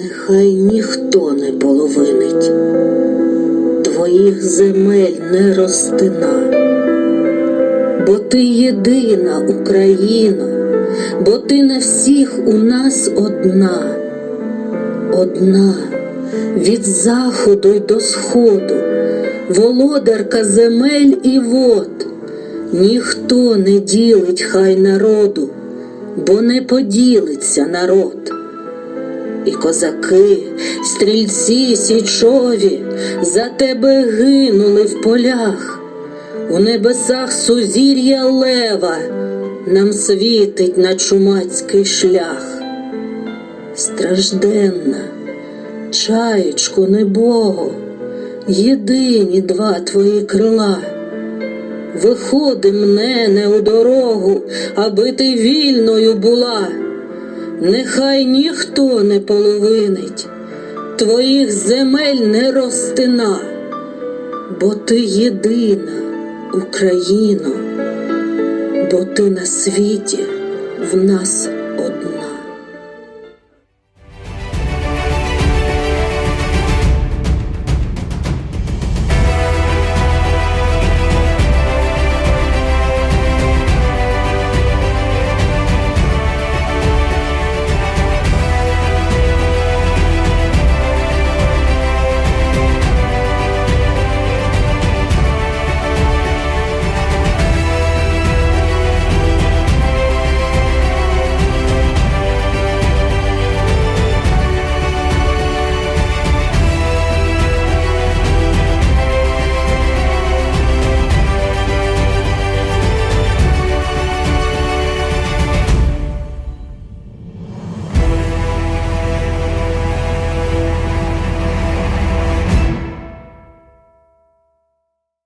хай ніхто не половинить, твоїх земель не розтина, бо ти єдина Україна, бо ти на всіх у нас одна, одна від заходу й до сходу, володарка земель і вод, ніхто не ділить хай народу, бо не поділиться народ. І козаки, стрільці січові за тебе гинули в полях, у небесах сузір'я лева нам світить на чумацький шлях. Стражденна, чаєчко небого, єдині два твої крила. Виходи мене не у дорогу, аби ти вільною була. Нехай ніхто не половинить, твоїх земель не розтина, бо ти єдина, Україно, бо ти на світі в нас одна.